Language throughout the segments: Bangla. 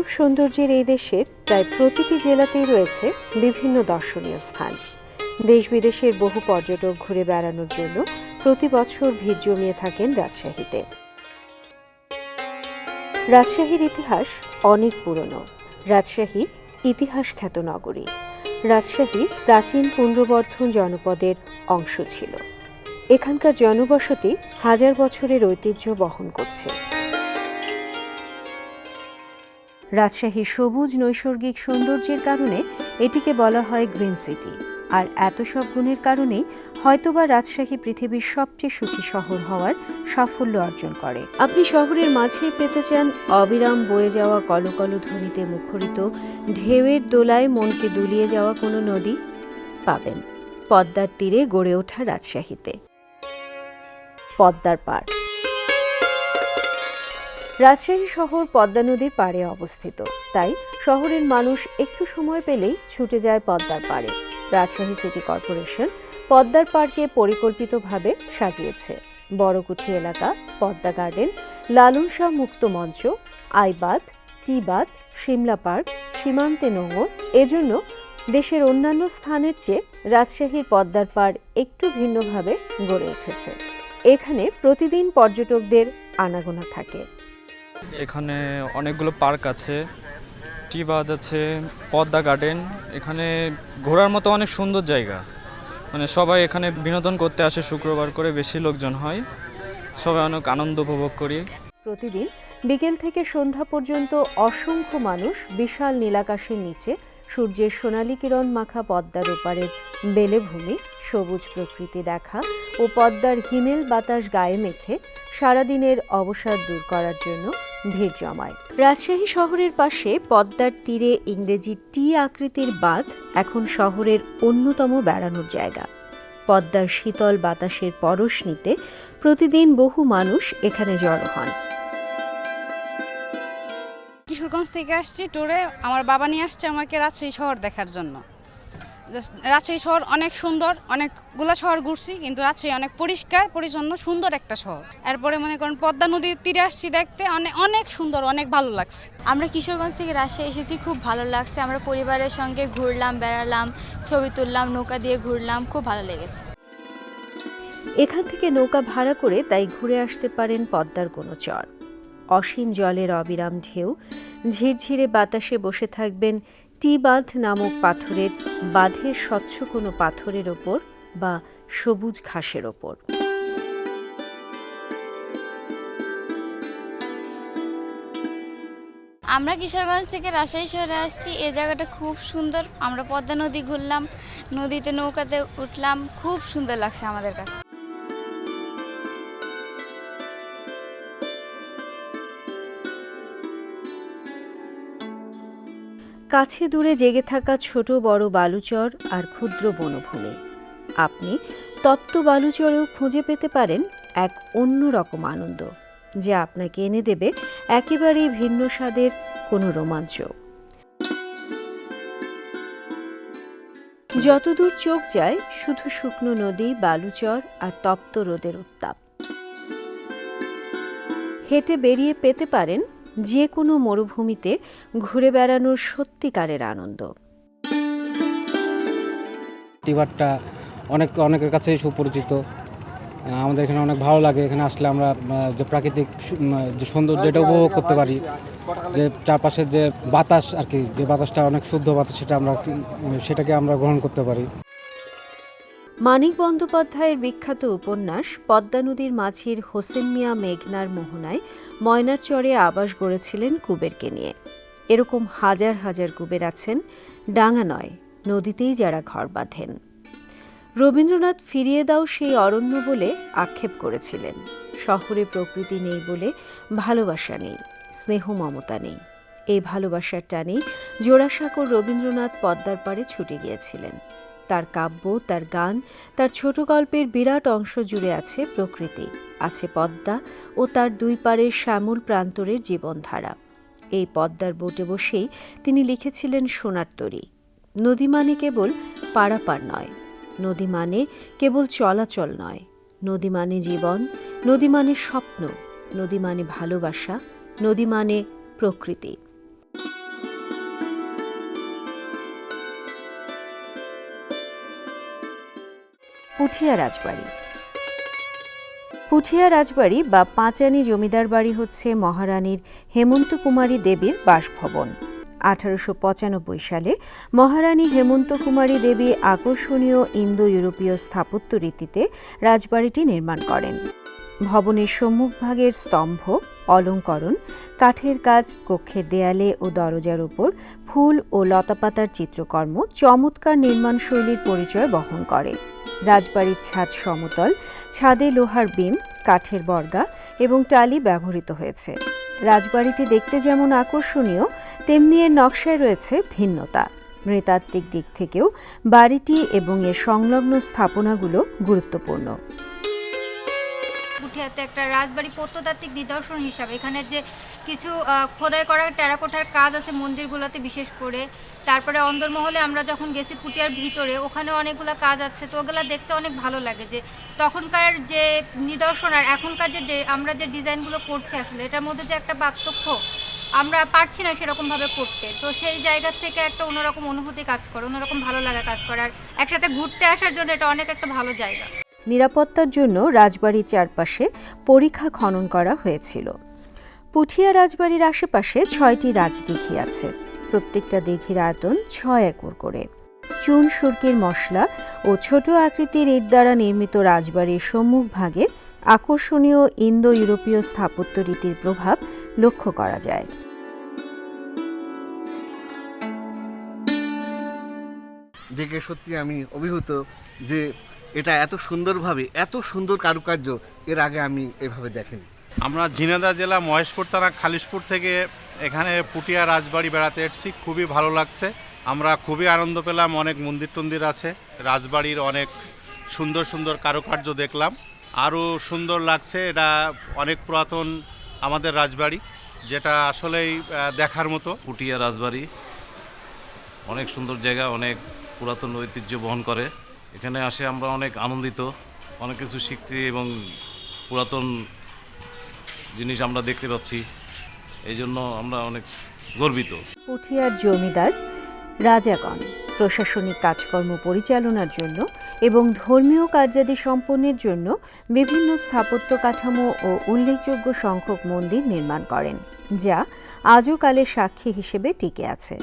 অপরূপ সৌন্দর্যের এই দেশের প্রায় প্রতিটি জেলাতেই রয়েছে বিভিন্ন দর্শনীয় স্থান। দেশ বিদেশের বহু পর্যটক ঘুরে বেড়ানোর জন্য প্রতি বছর ভিড় জমিয়ে থাকেন রাজশাহীতে। রাজশাহীর ইতিহাস অনেক পুরনো। রাজশাহী ইতিহাস খ্যাত নগরী। রাজশাহী প্রাচীন পুণ্ড্রবর্ধন জনপদের অংশ ছিল। এখানকার জনবসতি হাজার বছরের ঐতিহ্য বহন করছে। রাজশাহীর সবুজ নৈসর্গিক সৌন্দর্যের কারণে এটিকে বলা হয় গ্রিন সিটি। আর এত সব গুণের কারণেই হয়তোবা রাজশাহী পৃথিবীর সবচেয়ে সুখী শহর হওয়ার সাফল্য অর্জন করে। আপনি শহরের মাঝে পেতে চান অবিরাম বয়ে যাওয়া কলকল ধ্বনিতে মুখরিত, ঢেউয়ের দোলায় মনকে দুলিয়ে যাওয়া কোনো নদী পাবেন। পদ্মার তীরে গড়ে ওঠা রাজশাহীতে। পদ্মার পাড়। রাজশাহী শহর পদ্মা নদীর পাড়ে অবস্থিত। তাই শহরের মানুষ একটু সময় পেলেই ছুটে যায় পদ্মার পাড়ে। রাজশাহী সিটি কর্পোরেশন পদ্মার পাড়কে পরিকল্পিতভাবে সাজিয়েছে। বড়কুঠি এলাকা, পদ্মা গার্ডেন, লালন শাহ মুক্ত মঞ্চ, আইবাদ, টিবাদ সিমলা পার্ক, সীমান্তে নোঙর, এজন্য দেশের অন্যান্য স্থানের চেয়ে রাজশাহীর পদ্মার পাড় একটু ভিন্নভাবে গড়ে উঠেছে। এখানে প্রতিদিন পর্যটকদের আনাগোনা থাকে। এখানে অনেকগুলো পার্ক আছে টি টিবাদ আছে, পদ্মা গার্ডেন, এখানে ঘোরার মতো অনেক সুন্দর জায়গা। মানে সবাই এখানে বিনোদন করতে আসে, শুক্রবার করে বেশি লোকজন হয়। সবাই অনেক আনন্দ উপভোগ করি। প্রতিদিন বিকেল থেকে সন্ধ্যা পর্যন্ত অসংখ্য মানুষ বিশাল নীলাকাশের নিচে সূর্যের সোনালী কিরণ মাখা পদ্মার ওপারের বেলেভূমি, সবুজ প্রকৃতি দেখা ও পদ্মার হিমেল বাতাস গায়ে মেখে সারাদিনের অবসাদ দূর করার জন্য ভিড় জমায়। রাজশাহী শহরের পাশে পদ্মার তীরে ইংরেজি টি আকৃতির বাঁধ এখন শহরের অন্যতম বেড়ানোর জায়গা। পদ্মার শীতল বাতাসের পরশ নিতে প্রতিদিন বহু মানুষ এখানে জড়ো হন। কিশোরগঞ্জ থেকে আসছি ট্যুরে আমার বাবা নিয়ে আসছে আমাকে রাজশাহী শহর দেখার জন্য। রাজশাহী শহর অনেক সুন্দর অনেকগুলো শহর ঘুরছি কিন্তু রাজশাহী অনেক পরিষ্কার পরিচ্ছন্ন সুন্দর একটা শহর। এরপরে মনে করেন পদ্মা নদীর তীরে আসছি দেখতে অনেক অনেক সুন্দর অনেক ভালো লাগছে। আমরা কিশোরগঞ্জ থেকে রাজশাহী এসেছি খুব ভালো লাগছে। আমরা পরিবারের সঙ্গে ঘুরলাম বেড়ালাম ছবি তুললাম নৌকা দিয়ে ঘুরলাম খুব ভালো লেগেছে। এখান থেকে নৌকা ভাড়া করে তাই ঘুরে আসতে পারেন পদ্মার কোনো চর। অসীম জলের অবিরাম ঢেউ। ঝিরঝিরে বাতাসে বসে থাকবেন টি বাঁধ নামক পাথরের, বাঁধের স্বচ্ছ কোনো পাথরের ওপর বা সবুজ ঘাসের ওপর। আমরা কিশোরগঞ্জ থেকে রাজশাহী শহরে আসছি। এই জায়গাটা খুব সুন্দর। আমরা পদ্মা নদী ঘুরলাম, নদীতে নৌকাতে উঠলাম। খুব সুন্দর লাগছে আমাদের কাছে। কাছে দূরে জেগে থাকা ছোট বড় বালুচর আর ক্ষুদ্র বনভূমি। আপনি তপ্ত বালুচরেও খুঁজে পেতে পারেন এক অন্য রকম আনন্দ, যা আপনাকে এনে দেবে একেবারেই ভিন্ন স্বাদের কোনো রোমাঞ্চ। যতদূর চোখ যায়, শুধু শুকনো নদী, বালুচর আর তপ্ত রোদের উত্তাপ। হেঁটে বেরিয়ে পেতে পারেন যে কোনো মরুভূমিতে ঘুরে বেড়ানোর সত্যিকারের আনন্দ। টিবারটা অনেক অনেকের কাছেই সুপরিচিত। আমাদের এখানে অনেক ভালো লাগে। এখানে আসলে আমরা যে প্রাকৃতিক যে সৌন্দর্য এটা উপভোগ করতে পারি। যে চারপাশের যে বাতাস আর কি যে বাতাসটা অনেক শুদ্ধ বাতাস সেটা আমরা সেটাকে আমরা গ্রহণ করতে পারি। মানিক বন্দ্যোপাধ্যায়ের বিখ্যাত উপন্যাস পদ্মা নদীর মাঝির হোসেন মিয়া মেঘনার মোহনায় ময়নার চরে আবাস গড়েছিলেন কুবেরকে নিয়ে। এরকম হাজার হাজার কুবের আছেন, ডাঙা নয়, নদীতেই যারা ঘর বাঁধেন। রবীন্দ্রনাথ ফিরিয়ে দাও সেই অরণ্য বলে আক্ষেপ করেছিলেন। শহরে প্রকৃতি নেই বলে ভালোবাসা নেই, স্নেহ মমতা নেই। এই ভালোবাসার টানেই জোড়াসাঁকোর রবীন্দ্রনাথ পদ্মার পাড়ে ছুটে গিয়েছিলেন। তার কাব্য, তার গান, তার ছোট গল্পের বিরাট অংশ জুড়ে আছে প্রকৃতি, আছে পদ্মা ও তার দুই পাড়ের শ্যামল প্রান্তরের জীবনধারা। এই পদ্মার বোটে বসেই তিনি লিখেছিলেন সোনার তরী। নদী মানে কেবল পারাপার নয়, নদী মানে কেবল চলাচল নয়, নদী মানে জীবন, নদী মানে স্বপ্ন, নদী মানে ভালোবাসা, নদী মানে প্রকৃতি। পুঠিয়া রাজবাড়ি। পুঠিয়া রাজবাড়ি বা পাঁচানি জমিদার বাড়ি হচ্ছে মহারানীর হেমন্ত কুমারী দেবীর বাসভবন। আঠারোশো পঁচানব্বই সালে মহারানী হেমন্ত কুমারী দেবী আকর্ষণীয় ইন্দো ইউরোপীয় স্থাপত্য রীতিতে রাজবাড়িটি নির্মাণ করেন। ভবনের সম্মুখভাগের স্তম্ভ, অলঙ্করণ, কাঠের কাজ, কক্ষের দেয়ালে ও দরজার ওপর ফুল ও লতাপাতার চিত্রকর্ম চমৎকার নির্মাণ শৈলীর পরিচয় বহন করে। রাজবাড়ির ছাদ সমতল, ছাদে লোহার বিম, কাঠের বর্গা এবং টালি ব্যবহৃত হয়েছে। রাজবাড়িটি দেখতে যেমন আকর্ষণীয়, তেমনি এর নকশায় রয়েছে ভিন্নতা। নৃতাত্ত্বিক দিক থেকেও বাড়িটি এবং এর সংলগ্ন স্থাপনাগুলো গুরুত্বপূর্ণ। পুঠিয়াতে একটা রাজবাড়ি প্রত্নতাত্ত্বিক নিদর্শন হিসাবে। এখানে যে কিছু খোদাই করা টেরাকোটার কাজ আছে মন্দিরগুলোতে বিশেষ করে। তারপরে অন্দরমহলে আমরা যখন গেছি পুটিয়ার ভিতরে, ওখানে অনেকগুলো কাজ আছে। তো ওগুলো দেখতে অনেক ভালো লাগে যে তখনকার যে নিদর্শন আর এখনকার যে আমরা যে ডিজাইনগুলো করছি আসলে, এটার মধ্যে যে একটা পার্থক্য আমরা পারছি না সেরকমভাবে করতে। তো সেই জায়গা থেকে একটা অন্যরকম অনুভূতি কাজ করে, অন্যরকম ভালো লাগা কাজ করে। আর একসাথে ঘুরতে আসার জন্য এটা অনেক একটা ভালো জায়গা। নিরাপত্তার জন্য রাজবাড়ির চারপাশে পরীক্ষা খনন করা হয়েছিল। পুঠিয়া রাজবাড়ির আশেপাশে ছয়টি রাজদিঘি আছে। প্রত্যেকটা দিঘির আয়তন ছয় একর করে। চুন সুরকির মশলা ও ছোট আকৃতির ইট দ্বারা নির্মিত রাজবাড়ির সম্মুখভাগে আকর্ষণীয় ইন্দো ইউরোপীয় স্থাপত্য রীতির প্রভাব লক্ষ্য করা যায়। দেখে সত্যি আমি অভিভূত যে এটা এত সুন্দরভাবে এত সুন্দর কারুকার্য এর আগে আমি এভাবে দেখিনি। আমরা ঝিনাদা জেলা মহেশপুর থানা খালিশপুর থেকে এখানে পুটিয়া রাজবাড়ি বেড়াতে এসেছি। খুবই ভালো লাগছে। আমরা খুবই আনন্দ পেলাম অনেক মন্দির টন্দির আছে। রাজবাড়ির অনেক সুন্দর সুন্দর কারুকার্য দেখলাম। আরও সুন্দর লাগছে এটা অনেক পুরাতন আমাদের রাজবাড়ি যেটা আসলেই দেখার মতো। পুটিয়া রাজবাড়ি অনেক সুন্দর জায়গা অনেক পুরাতন ঐতিহ্য বহন করে। এখানে আসে আমরা অনেক আনন্দিত, অনেক কিছু শিখছি এবং পুরাতন জিনিস আমরা দেখতে পাচ্ছি। এই জন্য আমরা অনেক গর্বিত। পুঠিয়ার জমিদার রাজাগণ, প্রশাসনিক কাজকর্ম পরিচালনার জন্য এবং ধর্মীয় কার্যাদি সম্পন্নের জন্য বিভিন্ন স্থাপত্য কাঠামো ও উল্লেখযোগ্য সংখ্যক মন্দির নির্মাণ করেন, যা আজও কালের সাক্ষী হিসেবে টিকে আছে।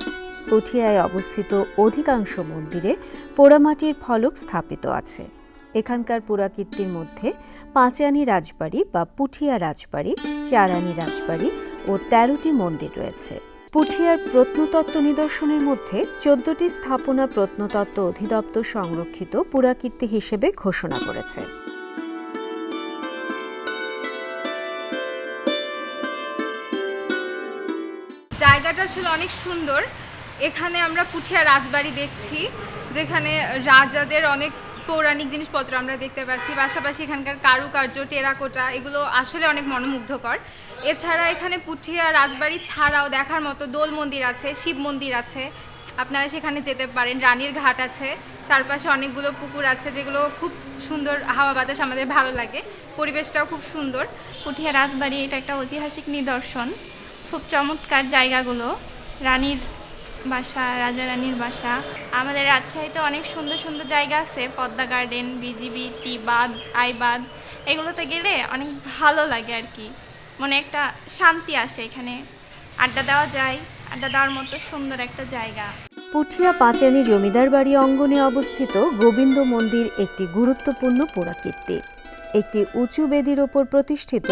পুঠিয়ায় অবস্থিত অধিকাংশ মন্দিরে পোড়ামাটির ফলক স্থাপিত আছে। এখানকার পুরাকীর্তির মধ্যে পাঁচানি রাজবাড়ি বা পুঠিয়া রাজবাড়ি, চারানি রাজবাড়ি ও তেরোটি মন্দির রয়েছে। পুঠিয়ার প্রত্নতত্ত্ব নিদর্শনের মধ্যে চোদ্দটি স্থাপনা প্রত্নতত্ত্ব অধিদপ্তর সংরক্ষিত পুরাকীর্তি হিসেবে ঘোষণা করেছে। জায়গাটা ছিল অনেক সুন্দর। এখানে আমরা পুঠিয়া রাজবাড়ি দেখছি, যেখানে রাজাদের অনেক পৌরাণিক জিনিসপত্র আমরা দেখতে পাচ্ছি। পাশাপাশি এখানকার কারুকার্য, টেরাকোটা, এগুলো আসলে অনেক মনোমুগ্ধকর। এছাড়া এখানে পুঠিয়া রাজবাড়ি ছাড়াও দেখার মতো দোল মন্দির আছে, শিব মন্দির আছে। আপনারা সেখানে যেতে পারেন, রানীর ঘাট আছে। চারপাশে অনেকগুলো পুকুর আছে, যেগুলো খুব সুন্দর হাওয়া বাতাস আমাদের ভালো লাগে। পরিবেশটাও খুব সুন্দর। পুঠিয়া রাজবাড়ি, এটা একটা ঐতিহাসিক নিদর্শন। খুব চমৎকার জায়গাগুলো। রানীর বাসা, রাজা রানীর বাসা। আমাদের রাজশাহীতে অনেক সুন্দর সুন্দর জায়গা আছে, পদ্মা গার্ডেন বিজিবি টি বাঁধ আইবাদ এগুলোতে গেলে অনেক ভালো লাগে আর কি। মনে একটা শান্তি আসে এখানে। আড্ডা দেওয়া যায়, আড্ডা দেওয়ার মতো সুন্দর একটা জায়গা। পুঠিয়া পাঁচানি জমিদার বাড়ি অঙ্গনে অবস্থিত গোবিন্দ মন্দির একটি গুরুত্বপূর্ণ পুরাকীর্তি। একটি উঁচু বেদির ওপর প্রতিষ্ঠিত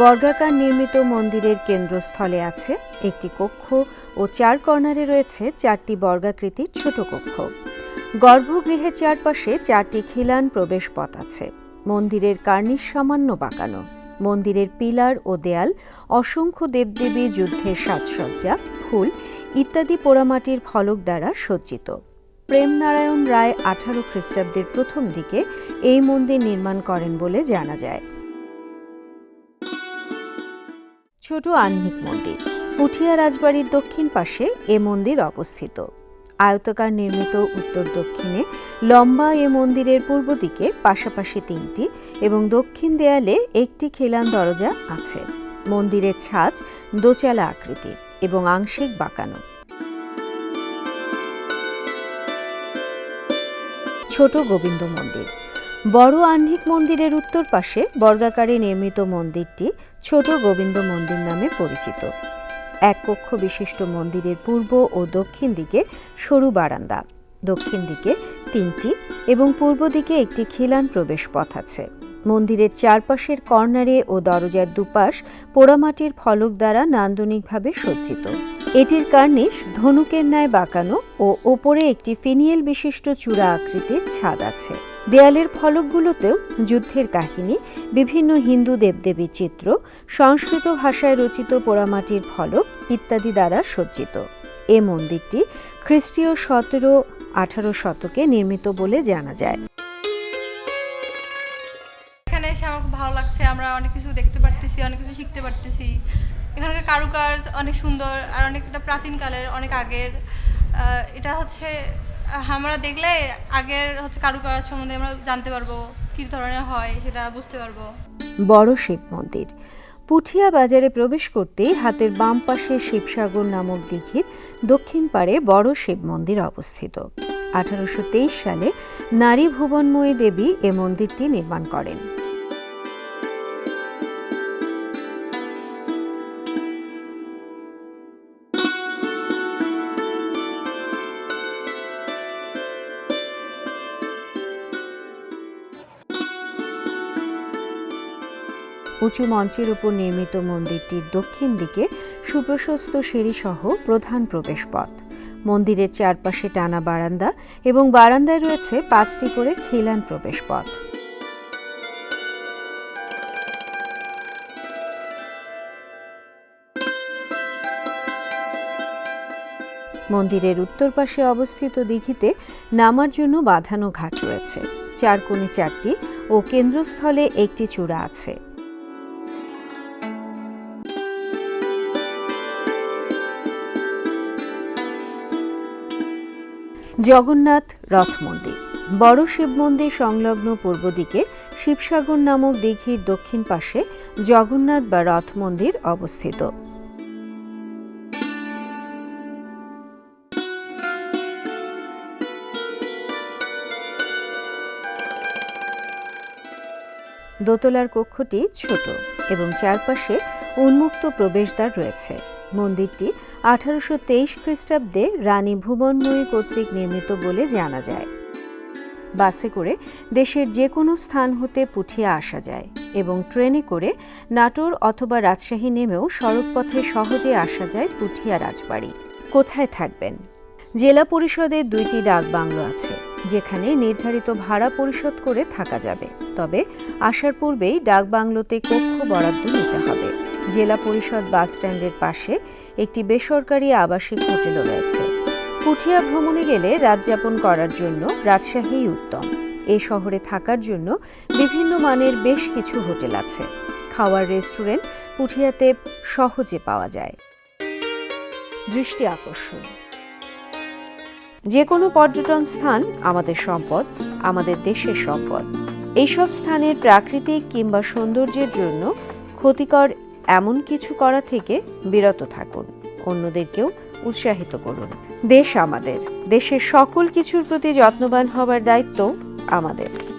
বর্গাকার নির্মিত মন্দিরের কেন্দ্রস্থলে আছে একটি কক্ষ ও চার কর্নারে রয়েছে চারটি বর্গাকৃতির ছোট কক্ষ। গর্ভগৃহের চারপাশে চারটি খিলান প্রবেশ পথ আছে। মন্দিরের কার্নিশ সামান্য বাঁকানো। মন্দিরের পিলার ও দেয়াল, অসংখ্য দেবদেবী যুদ্ধের সাজসজ্জা, ফুল ইত্যাদি পোড়ামাটির ফলক দ্বারা সজ্জিত। প্রেমনারায়ণ রায় আঠারো খ্রিস্টাব্দের প্রথম দিকে এই মন্দির নির্মাণ করেন বলে জানা যায়। ছোট আহ্নিক মন্দির, পুঠিয়া রাজবাড়ির দক্ষিণ পাশে এ মন্দির অবস্থিত। আয়তকার নির্মিত উত্তর দক্ষিণে লম্বা এ মন্দিরের পূর্ব দিকে পাশাপাশি তিনটি এবং দক্ষিণ দেয়ালে একটি খিলান দরজা আছে। মন্দিরের ছাদ দোচালা আকৃতির এবং আংশিক বাঁকানো। ছোট গোবিন্দ মন্দির বড় আহ্নিক মন্দিরের উত্তর পাশে বর্গাকারে নির্মিত মন্দিরটি ছোট গোবিন্দ মন্দির নামে পরিচিত। এক কক্ষ বিশিষ্ট মন্দিরের পূর্ব ও দক্ষিণ দিকে সরু বারান্দা। দক্ষিণ দিকে তিনটি এবং পূর্ব দিকে একটি খিলান প্রবেশ পথ আছে। মন্দিরের চারপাশের কর্নারে ও দরজার দুপাশ পোড়ামাটির ফলক দ্বারা নান্দনিকভাবে সজ্জিত। এটির কার্নিশ ধনুকের ন্যায় বাঁকানো ও ওপরে একটি ফিনিয়েল বিশিষ্ট চূড়া আকৃতির ছাদ আছে। দেয়ালের ফলকগুলোতেও যুদ্ধের কাহিনী, বিভিন্ন হিন্দু দেবদেবীর চিত্র, সংস্কৃত ভাষায় রচিত পোড়ামাটির ফলক ইত্যাদি দ্বারা সজ্জিত। এ মন্দিরটি খ্রিস্টীয় সতেরো, আঠারো শতকে নির্মিত বলে জানা যায়। এখানে এসে আমার খুব ভালো লাগছে, আমরা অনেক কিছু দেখতে পারতেছি, অনেক কিছু শিখতে পারতেছি। এখানকার কারুকাজ অনেক সুন্দর আর অনেকটা প্রাচীনকালের অনেক আগের। এটা হচ্ছে আমরা দেখলে আগের হচ্ছে কারুকাজ সম্বন্ধে আমরা জানতে পারব, কী ধরনের হয় সেটা বুঝতে পারব। বড় শিব মন্দির। পুঠিয়া বাজারে প্রবেশ করতেই হাতের বাম পাশে শিবসাগর নামক দিঘির দক্ষিণ পাড়ে বড় শিব মন্দির অবস্থিত। আঠারোশো তেইশ সালে নারী ভুবনময়ী দেবী এ মন্দিরটি নির্মাণ করেন। উঁচু মঞ্চের উপর নির্মিত মন্দিরটির দক্ষিণ দিকে সুপ্রশস্ত সিঁড়ি সহ প্রধান প্রবেশপথ। মন্দিরের চারপাশে টানা বারান্দা এবং বারান্দায় রয়েছে পাঁচটি করে খিলান প্রবেশপথ। মন্দিরের উত্তর পাশে অবস্থিত দিঘিতে নামার জন্য বাঁধানো ঘাট রয়েছে। চার কোণে চারটি ও কেন্দ্রস্থলে একটি চূড়া আছে। জগন্নাথ রথ মন্দির। বড় শিব মন্দির সংলগ্ন পূর্ব দিকে শিবসাগর নামক দিঘির দক্ষিণ পাশে জগন্নাথ বা রথ মন্দির অবস্থিত। দোতলার কক্ষটি ছোট এবং চারপাশে উন্মুক্ত প্রবেশদ্বার রয়েছে। মন্দিরটি আঠারোশো তেইশ খ্রিস্টাব্দে রানী ভুবনময়ী কর্তৃক নির্মিত বলে জানা যায়। বাসে করে দেশের যে কোনো স্থান হতে পুঠিয়া আসা যায় এবং ট্রেনে করে নাটোর অথবা রাজশাহী নেমেও সড়কপথে সহজে আসা যায় পুঠিয়া রাজবাড়ি। কোথায় থাকবেন? জেলা পরিষদের দুইটি ডাক বাংলো আছে, যেখানে নির্ধারিত ভাড়া পরিশোধ করে থাকা যাবে। তবে আসার পূর্বেই ডাক বাংলোতে কক্ষ বরাদ্দ নিতে হবে। জেলা পরিষদ বাস স্ট্যান্ডের পাশে একটি বেসরকারি আবাসিক হোটেলও রয়েছে। পুঠিয়া ভ্রমণে গেলে রাত যাপন করার জন্য রাজশাহী উত্তম। এই শহরে থাকার জন্য বিভিন্ন মানের বেশ কিছু হোটেল আছে। খাওয়ার রেস্টুরেন্ট পুঠিয়াতে সহজে পাওয়া যায়। দৃষ্টি আকর্ষণ। যে কোনো পর্যটন স্থান আমাদের সম্পদ, আমাদের দেশের সম্পদ। এইসব স্থানের প্রাকৃতিক কিংবা সৌন্দর্যের জন্য ক্ষতিকর এমন কিছু করা থেকে বিরত থাকুন। অন্যদেরকেও উৎসাহিত করুন। দেশ আমাদের। দেশের সকল কিছুর প্রতি যত্নবান হবার দায়িত্ব আমাদের।